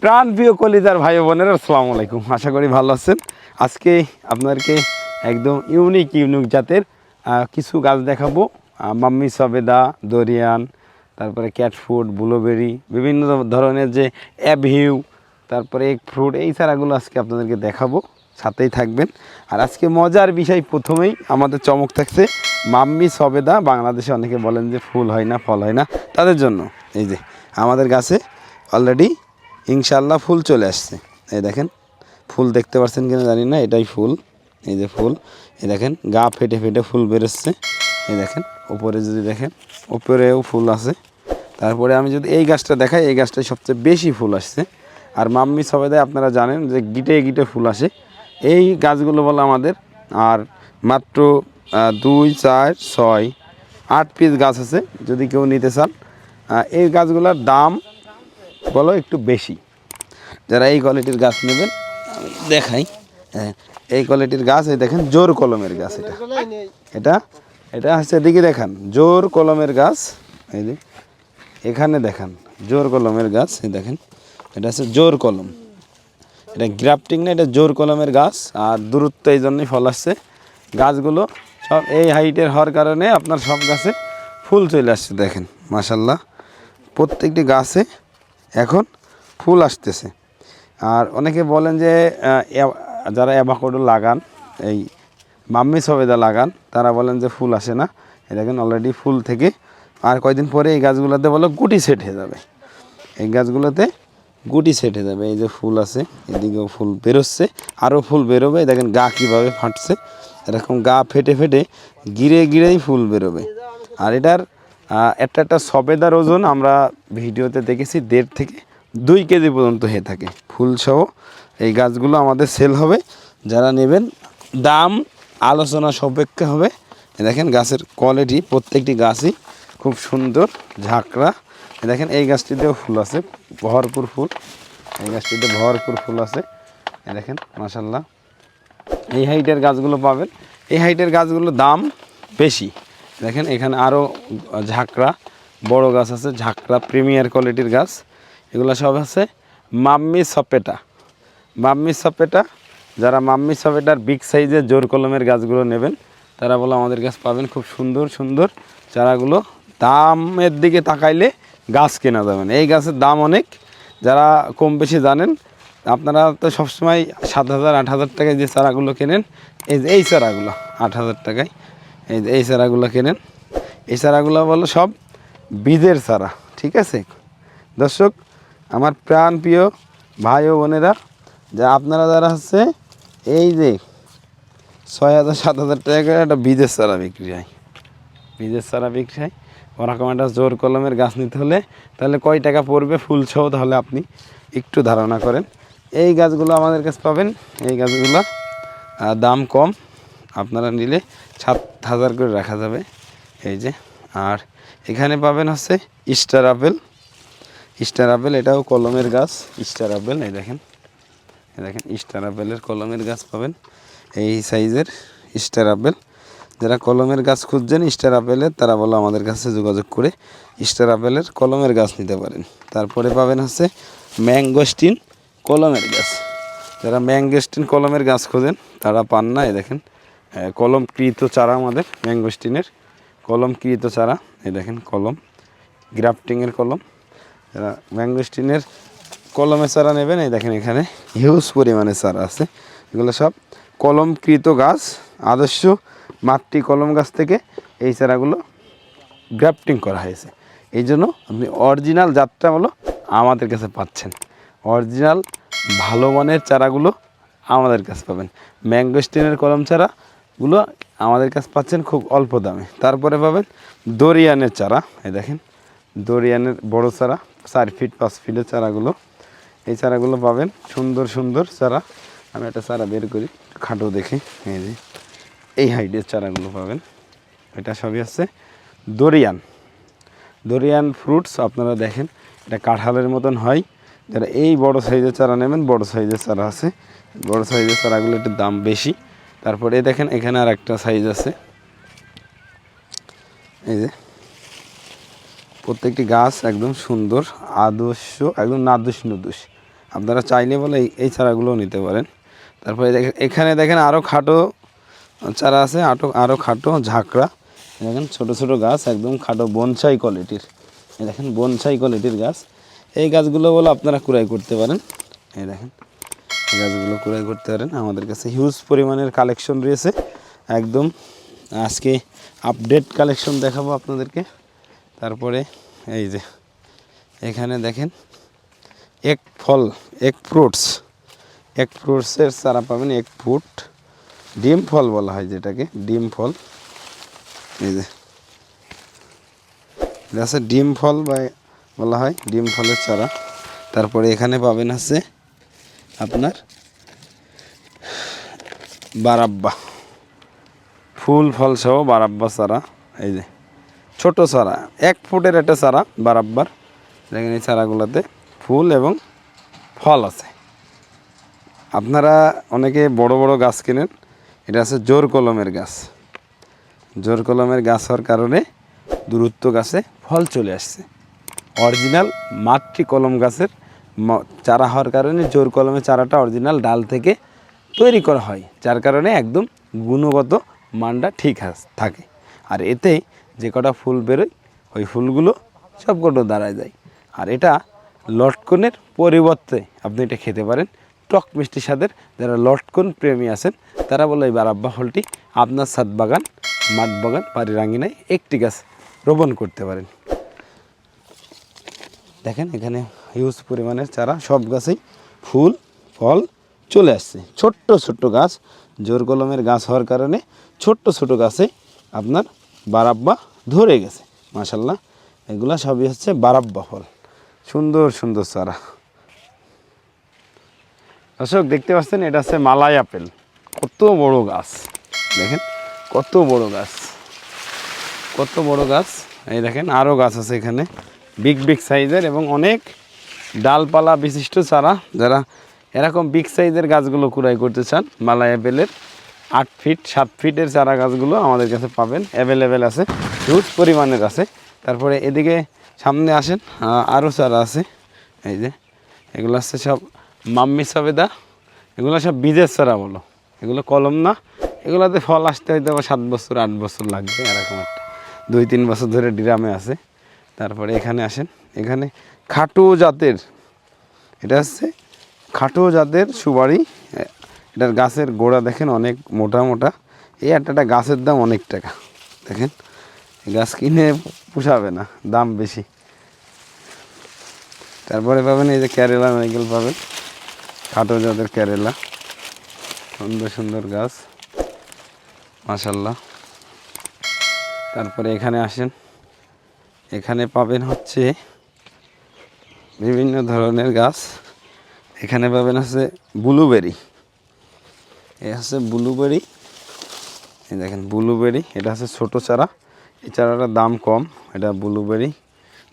প্রাণ প্রিয় কলিজার ভাই বোনেরা, আসসালামু আলাইকুম। আশা করি ভালো আছেন। আজকে আপনাদেরকে একদম ইউনিক ইউনিক জাতের কিছু গাছ দেখাবো। মাম্মি সবেদা, দরিয়ান, তারপরে ক্যাট ফুড ব্লুবেরি বিভিন্ন ধরনের যে অ্যাভিউ তারপরে এক ফ্রুট এই চারাগুলো আজকে আপনাদেরকে দেখাবো। সাথেই থাকবেন। আর আজকে মজার বিষয় প্রথমেই আমাদের চমক থাকছে, মাম্মি সবেদা, বাংলাদেশে অনেকে বলেন যে ফুল হয় না, ফল হয় না, তাদের জন্য। এই যে, আমাদের গাছে অলরেডি ইনশাল্লাহ ফুল চলে আসছে। এই দেখেন, ফুল দেখতে পাচ্ছেন কিনা জানি না, এটাই ফুল। এই যে ফুল, এই দেখেন, গা ফেটে ফেটে ফুল বেরোচ্ছে। এই দেখেন উপরে যদি দেখেন উপরেও ফুল আছে। তারপরে আমি যদি এই গাছটা দেখাই, এই গাছটায় সবচেয়ে বেশি ফুল আসছে। আর মাম্মি সবেদায় আপনারা জানেন যে গিটে গিটে ফুল আসে। এই গাছগুলো বলে আমাদের, আর মাত্র দুই, চার, ছয়, আট পিস গাছ আছে, যদি কেউ নিতে চান। এই গাছগুলোর দাম বলো একটু বেশি। যারা এই কোয়ালিটির গাছ নেবেন, আমি দেখাই। হ্যাঁ এই কোয়ালিটির গাছ, এই দেখেন, জোর কলমের গাছ এটা। এটা এটা হচ্ছে এদিকে দেখান, জোর কলমের গাছ। এই যে, এখানে দেখান, জোর কলমের গাছ, এই দেখেন, এটা হচ্ছে জোর কলম। এটা গ্রাফটিং না, এটা জোর কলমের গাছ, আর দূরত্ব এই জন্যই ফল আসছে। গাছগুলো সব এই হাইটের হওয়ার কারণে আপনার সব গাছে ফুল চলে আসছে, দেখেন মাসাল্লাহ প্রত্যেকটি গাছে এখন ফুল আসতেছে। আর অনেকে বলেন যে যারা অ্যাভাকোডো লাগান, এই মাম্মি সবেদা লাগান, তারা বলেন যে ফুল আসে না। এটা দেখেন অলরেডি ফুল থেকে, আর কয়দিন পরে এই গাছগুলোতে বলো গুটি সেট হয়ে যাবে। এই গাছগুলোতে গুটি সেট হয়ে যাবে। এই যে ফুল আছে, এদিকেও ফুল বেরোচ্ছে আরও ফুল বেরোবে। দেখেন গা কীভাবে ফাটছে। এরকম গা ফেটে ফেটে গিরে গিরেই ফুল বেরোবে। আর এটার একটা একটা সবেদার ওজন আমরা ভিডিওতে দেখেছি দেড় থেকে দুই কেজি পর্যন্ত হয়ে থাকে। ফুল সহ এই গাছগুলো আমাদের সেল হবে। যারা নেবেন, দাম, আলোচনা সাপেক্ষে হবে। দেখেন গাছের কোয়ালিটি প্রত্যেকটি গাছই খুব সুন্দর, ঝাঁকড়া। দেখেন এই গাছটিতেও ফুল আছে, ভরপুর ফুল। এই গাছটিতে ভরপুর ফুল আছে। দেখেন মাসাল্লাহ এই হাইটের গাছগুলো পাবেন। এই হাইটের গাছগুলোর দাম বেশি। দেখেন, এখানে আরও ঝাঁকড়া, বড় গাছ আছে, ঝাঁকড়া প্রিমিয়ার কোয়ালিটির গাছ। এগুলো সব আছে মাম্মি সপেটা। মাম্মি সপেটা, যারা মাম্মি সপেটার বিগ সাইজের জোর কলমের গাছগুলো নেবেন, তারা বলে আমাদের কাছে পাবেন খুব সুন্দর সুন্দর চারাগুলো। দামের দিকে তাকাইলে গাছ কেনা যাবেন এই গাছের দাম অনেক। যারা কম বেশি জানেন, আপনারা তো সবসময় সাত হাজার, আট হাজার টাকায় যে চারাগুলো কেনেন, এই এই চারাগুলো, আট হাজার টাকায়। এই এই চারাগুলো কেনেন? এই চারাগুলো বলো সব বীজের চারা, ঠিক আছে? দর্শক, আমার প্রাণ প্রিয় ভাই ও বোনেরা, যা আপনারা যারা হচ্ছে এই যে ছয় হাজার, সাত হাজার টাকা করে একটা বীজের চারা বিক্রি হয়। বীজের চারা বিক্রি হয়। ওরকম একটা জোর কলমের গাছ নিতে হলে তাহলে কয় টাকা পড়বে ফুল সহ তাহলে আপনি একটু ধারণা করেন। এই গাছগুলো আমাদের কাছে পাবেন। এই গাছগুলো দাম কম। আপনারা নিলে সাত হাজার করে রাখা যাবে। এই যে, আর এখানে পাবেন হচ্ছে স্টার আপেল। স্টার আপেল, এটাও কলমের গাছ, স্টার আপেল, এই দেখেন। এই দেখেন, স্টার আপেলের কলমের গাছ পাবেন। এই সাইজের স্টার আপেল। যারা কলমের গাছ খুঁজছেন, স্টার আপেলের, তারা বলো আমাদের কাছে যোগাযোগ করে স্টার আপেলের কলমের গাছ নিতে পারেন। তারপরে পাবেন হচ্ছে ম্যাঙ্গোস্টিন কলমের গাছ। যারা ম্যাঙ্গোস্টিন কলমের গাছ খোঁজেন, তারা পান না, এই দেখেন। কলমকৃত চারা আমাদের ম্যাঙ্গোস্টিনের। কলমকৃত চারা, এই দেখেন কলম। গ্রাফটিংয়ের কলম। যারা ম্যাঙ্গোস্টিনের কলমের চারা নেবেন, এই দেখেন এখানে হিউজ পরিমাণে চারা আছে। এগুলো সব কলমকৃত গাছ, আদর্শ মাতৃ কলম গাছ থেকে এই চারাগুলো গ্রাফটিং করা হয়েছে। এই জন্য আপনি অরিজিনাল জাতটা হলো আমাদের কাছে পাচ্ছেন। অরিজিনাল ভালো মানের চারাগুলো আমাদের কাছে পাবেন। ম্যাঙ্গোস্টিনের কলম চারাগুলো আমাদের কাছে পাচ্ছেন খুব অল্প দামে। তারপরে পাবেন দরিয়ানের চারা, এই দেখেন, দরিয়ানের বড় চারা, চার ফিট পাঁচ ফিটের চারাগুলো। এই চারাগুলো পাবেন সুন্দর সুন্দর চারা। আমি একটা চারা বের করি, খাটো দেখে, এই যে, এই হাইটের চারাগুলো পাবেন। এটা সবই আছে দরিয়ান। দরিয়ান ফ্রুটস আপনারা দেখেন, এটা কাঁঠালের মতন হয়। যারা এই বড় সাইজের চারা নেবেন, বড় সাইজের চারা আছে। বড় সাইজের চারাগুলো একটু দাম বেশি। তারপরে দেখেন, এখানে আর একটা সাইজ আছে। এই যে, প্রত্যেকটি গাছ একদম সুন্দর, আদর্শ, একদম নাদুস নুদুস আপনারা চাইলে বলে এই- চারাগুলোও নিতে পারেন। তারপরে দেখেন- এখানে দেখেন আরও খাটো চারা আছে, আটো আরও খাটো ঝাঁকড়া। দেখেন, ছোট ছোট গাছ, একদম খাটো বনসাই কোয়ালিটির দেখেন, বনসাই কোয়ালিটির গাছ। এই গাছগুলো বলে আপনারা ক্রয় করতে পারেন। এই দেখেন গাছগুলো ক্রয় করতে পারেন। আমাদের কাছে হিউজ পরিমাণের কালেকশন রয়েছে। একদম আজকে আপডেট কালেকশন দেখাবো আপনাদেরকে। তারপরে এই যে, এখানে দেখেন এক ফল এক ফ্রুটস এক ফ্রুটসের চারা পাবেন এক ফুট ডিম ফল বলা হয় যেটাকে, ডিম ফল। এই যে আছে ডিম ফল বা বলা হয়, ডিম ফলের চারা। তারপরে এখানে পাবেন আছে আপনার? বারাব্বা। ফুল ফল সহ বারাব্বা চারা এই যে। ছোট চারা এক ফুটের একটা চারা বারাব্বার। দেখেন এই চারাগুলোতে ফুল এবং ফল আছে। আপনারা অনেকে বড় বড় গাছ কেনেন, এটা আছে জোর কলমের গাছ। জোর কলমের গাছ হওয়ার কারণে দূরত্ব গাছে ফল চলে আসছে। অরিজিনাল মাতৃ কলম গাছের চারা হওয়ার কারণে জোর কলমে চারাটা অরিজিনাল ডাল থেকে তৈরি করা হয়, যার কারণে একদম গুণগত মানটা ঠিক থাকে। আর এতে যে কটা ফুল বেরোয়, ওই ফুলগুলো সব কটা দাঁড়ায় যায়। আর এটা লটকনের পরিবর্তে আপনি এটা খেতে পারেন। টক মিষ্টি স্বাদের যারা লটকন প্রেমী আছেন, তারা বলে এই বারাব্বা ফলটি আপনার ছাদ বাগান, মাঠ বাগান, বাড়ির একটি গাছ রোপণ করতে পারেন। দেখেন এখানে হিউজ পরিমাণের চারা, সব গাছেই ফুল, ফল চলে আসছে। ছোট্ট ছোট্ট গাছ, জোর কলমের গাছ হওয়ার কারণে ছোট্ট ছোট গাছে আপনার বারাব্বা ধরে গেছে। মাশাল্লাহ এগুলা সবই হচ্ছে বারাব্বা ফল। সুন্দর সুন্দর চারা। দর্শক, দেখতে পাচ্ছেন, এটা হচ্ছে মালাই আপেল। কত বড় গাছ। দেখেন, কত বড় গাছ। কত বড় গাছ। এই দেখেন আরও গাছ আছে এখানে। বিগ বিগ সাইজের এবং অনেক ডালপালা বিশিষ্ট চারা যারা এরকম বিগ সাইজের গাছগুলো কুড়াই করতে চান, মালাই অ্যাপেলের আট ফিট সাত ফিটের চারা গাছগুলো আমাদের কাছে পাবেন অ্যাভেলেবেল আছে হিউজ পরিমাণের আছে। তারপরে এদিকে সামনে আসেন আরও চারা আছে, এই যে, এগুলো আছে সব মাম্মি সবেদা, এগুলো সব বীজের চারা বলো, এগুলো কলম না, এগুলোতে ফল আসতে হয়তো সাত বছর, আট বছর লাগবে, এরকম একটা, দুই, তিন বছর ধরে ডিরামে আছে। তারপরে এখানে আসেন এখানে খাটো জাতের, এটা হচ্ছে খাটো জাতের সুবাড়ি এটার গাছের গোড়া দেখেন অনেক মোটা মোটা। এই একটা একটা গাছের দাম অনেক টাকা, দেখেন। গাছ কিনে পোষাবে না, দাম বেশি। তারপরে পাবেন এই যে কেরালা নারিকেল পাবেন, খাটো জাতের কেরালা। সুন্দর সুন্দর গাছ মাশাল্লাহ তারপরে এখানে আসেন, এখানে পাবেন হচ্ছে বিভিন্ন ধরনের গাছ। এখানে পাবেন হচ্ছে ব্লুবেরি। এ হচ্ছে ব্লুবেরি। এই দেখেন, ব্লুবেরি, এটা হচ্ছে ছোট চারা। এই চারাটার দাম কম, এটা ব্লুবেরি।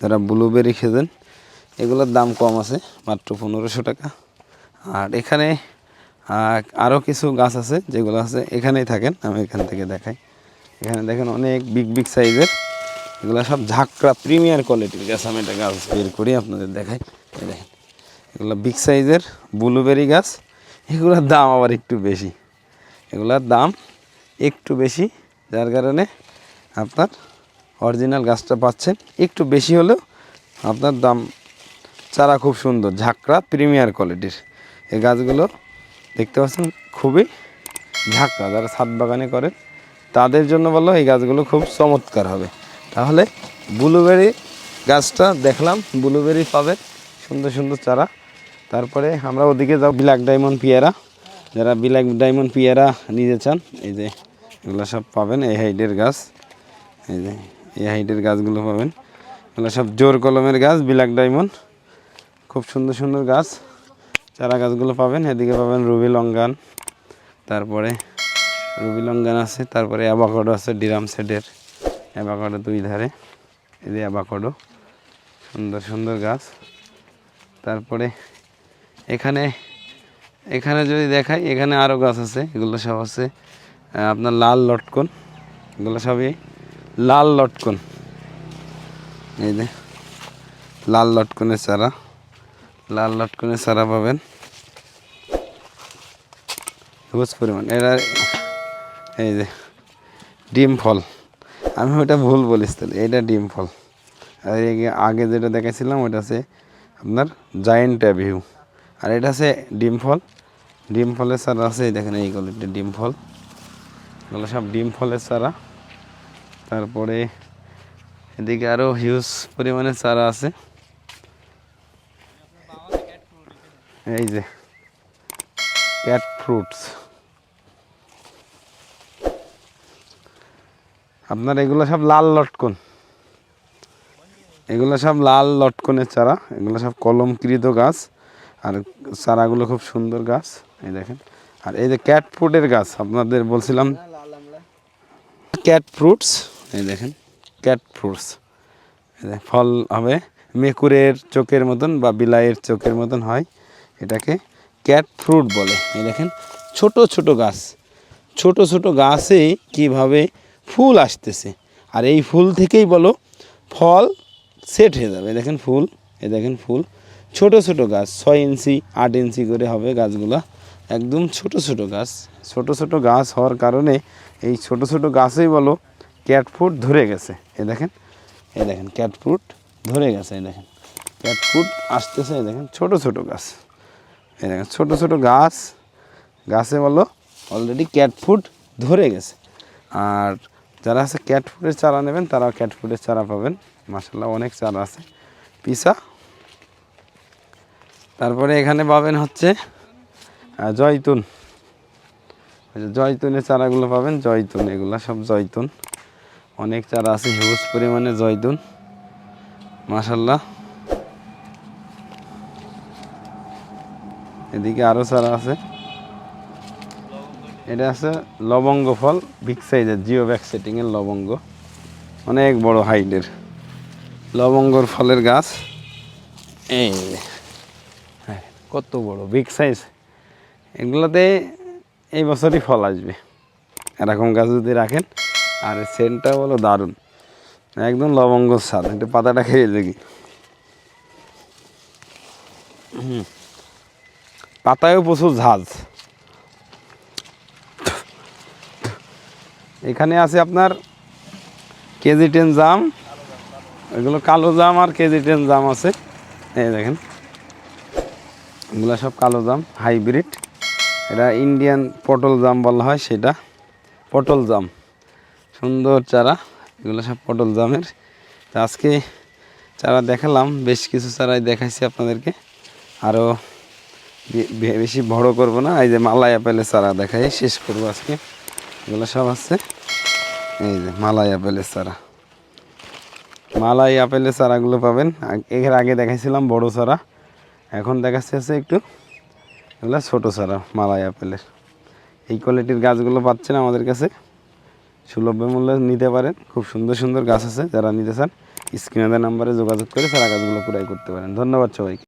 যারা ব্লুবেরি খেতেন, এগুলোর দাম কম আছে, মাত্র পনেরোশো টাকা। আর এখানে আরও কিছু গাছ আছে, যেগুলো আছে, এখানেই থাকেন, আমি এখান থেকে দেখাই। এখানে দেখেন অনেক বিগ বিগ সাইজের এগুলো সব ঝাঁকড়া প্রিমিয়ার কোয়ালিটির গাছ, আমি একটা গাছ বের করি আপনাদের দেখাই। দেখেন, এগুলো বিগ সাইজের ব্লুবেরি গাছ, এগুলোর দাম আবার একটু বেশি। এগুলোর দাম একটু বেশি, যার কারণে আপনার অরিজিনাল গাছটা পাচ্ছেন। একটু বেশি হলেও আপনার দাম চারা খুব সুন্দর, ঝাঁকড়া প্রিমিয়ার কোয়ালিটির। এই গাছগুলো দেখতে পাচ্ছেন, খুবই ঝাঁকড়া। যারা ছাদ বাগানে করেন, তাদের জন্য বলো এই গাছগুলো খুব চমৎকার হবে। তাহলে ব্লুবেরি গাছটা দেখলাম, ব্লুবেরি পাবেন সুন্দর সুন্দর চারা। তারপরে আমরা ওদিকে যাও ব্ল্যাক ডায়মন্ড পিয়ারা। যারা ব্ল্যাক ডায়মন্ড পিয়ারা নিতে চান, এই যে এগুলো সব পাবেন এই হাইটের গাছ। এই যে এই হাইটের গাছগুলো পাবেন। এগুলো সব জোর কলমের গাছ ব্ল্যাক ডায়মন্ড। খুব সুন্দর সুন্দর গাছ। চারা গাছগুলো পাবেন, এদিকে পাবেন রুবি লঙ্গান। তারপরে রুবি লঙ্গান আছে, তারপরে অ্যাভাকাডো আছে, ডিরাম সেটের অ্যাভাকাডো দুই ধারে, এই যে অ্যাভাকাডো, সুন্দর সুন্দর গাছ। তারপরে এখানে এখানে যদি দেখাই, এখানে আরও গাছ আছে, এগুলো সব আছে আপনার লাল লটকন, এগুলো সবই লাল লটকন। এই যে, লাল লটকনের চারা, লাল লটকনের চারা পাবেন। হিউজ পরিমাণ। এরা, এই যে, ডিম ফল। আমি ওটা ভুল বলিস তাহলে, এটা ডিম ফল। আর আগে যেটা দেখাইছিলাম ওটা আছে আপনার জায়েন্ট অ্যাভিউ আর এটা আছে ডিম ফল। ডিম ফলের চারা আছে দেখেন এই কোয়ালিটির ডিম ফল। সব ডিম ফলের চারা। তারপরে এদিকে আরও হিউজ পরিমাণে চারা আছে। এই যে ক্যাট ফ্রুটস আপনার এগুলো সব লাল লটকন। এগুলো সব লাল লটকনের চারা। এগুলো সব কলমকৃত গাছ। আর চারাগুলো খুব সুন্দর গাছ। এই দেখেন। আর এই যে ক্যাট ফ্রুটের গাছ, আপনাদের বলছিলাম ক্যাট ফ্রুটস। এই দেখেন, ক্যাট ফ্রুটস। ফল হবে, মেকুরের চোখের মতন বা বিলাইয়ের চোখের মতন হয় এটাকে ক্যাট ফ্রুট বলে। এই দেখেন, ছোট ছোট গাছ। ছোট ছোট গাছে কীভাবে ফুল আসতেছে। আর এই ফুল থেকেই বলো, ফল সেট হয়ে যাবে। দেখেন ফুল এ দেখেন ফুল। ছোট ছোট গাছ, ছয় ইঞ্চি, আট ইঞ্চি করে হবে গাছগুলা। একদম ছোট ছোট গাছ। ছোট ছোট গাছ হওয়ার কারণে এই ছোট ছোট গাছেই বলো ক্যাট ফুড ধরে গেছে। এ দেখেন এ দেখেন ক্যাট ফ্রুট ধরে গেছে, এই দেখেন। ক্যাট ফ্রুট আসতেছে, এই দেখেন, ছোট ছোট গাছ। এ দেখেন, ছোট ছোট গাছ, গাছে বলো অলরেডি ক্যাট ফুড ধরে গেছে। আর যারা আছে ক্যাট ফুডের চারা নেবেন, তারাও ক্যাট ফুডের চারা পাবেন। মাসাল্লাহ অনেক চারা আছে। পিসা। তারপরে এখানে পাবেন হচ্ছে জয়তুন। যে জয়তুনের চারাগুলো পাবেন, জয়তুন, এগুলো সব জয়তুন। অনেক চারা আছে হিউজ পরিমাণে জয়তুন। মাসাল্লাহ এদিকে আরও চারা আছে। এটা আছে লবঙ্গ ফল বিগ সাইজের জিও ব্যাক সেটিংয়ের লবঙ্গ। অনেক বড় হাইটের লবঙ্গর ফলের গাছ। এই হ্যাঁ, কত বড় বিগ সাইজ এগুলোতে এই বছরই ফল আসবে। এরকম গাছ যদি রাখেন আর সেন্টটা বলো দারুণ। একদম লবঙ্গ স্বাদ একটু পাতাটা খেয়ে দেখি। পাতায়ও প্রচুর ঝাঁজ। এখানে আছে আপনার কেজি টেন জাম। এগুলো কালো জাম আর কেজি টেন জাম আছে। এই দেখেন। এগুলো সব কালো জাম, হাইব্রিড। এটা ইন্ডিয়ান পটল জাম বলা হয় সেটা। পটল জাম। সুন্দর চারা। এগুলো সব পটল জামের। তো আজকে চারা দেখালাম, বেশ কিছু চারাই দেখাইছি আপনাদেরকে। আরও বেশি বড় করব না, এই যে মালাই আপেলের চারা দেখাই, শেষ করব আজকে। এগুলো সব আছে। এই যে, মালাই আপেলের চারা। মালাই আপেলের চারাগুলো পাবেন। এর আগে দেখাইছিলাম বড় চারা। এখন দেখাচ্ছে আছে একটু, এগুলো ছোটো চারা, মালাই আপেলের। এই কোয়ালিটির গাছগুলো পাচ্ছেন আমাদের কাছে। সুলভ মূল্যে নিতে পারেন। খুব সুন্দর সুন্দর গাছ আছে। যারা নিতে চান, স্ক্রিনে নাম্বারে যোগাযোগ করে চারা গাছগুলো পুরাই করতে পারেন। ধন্যবাদ সবাইকে।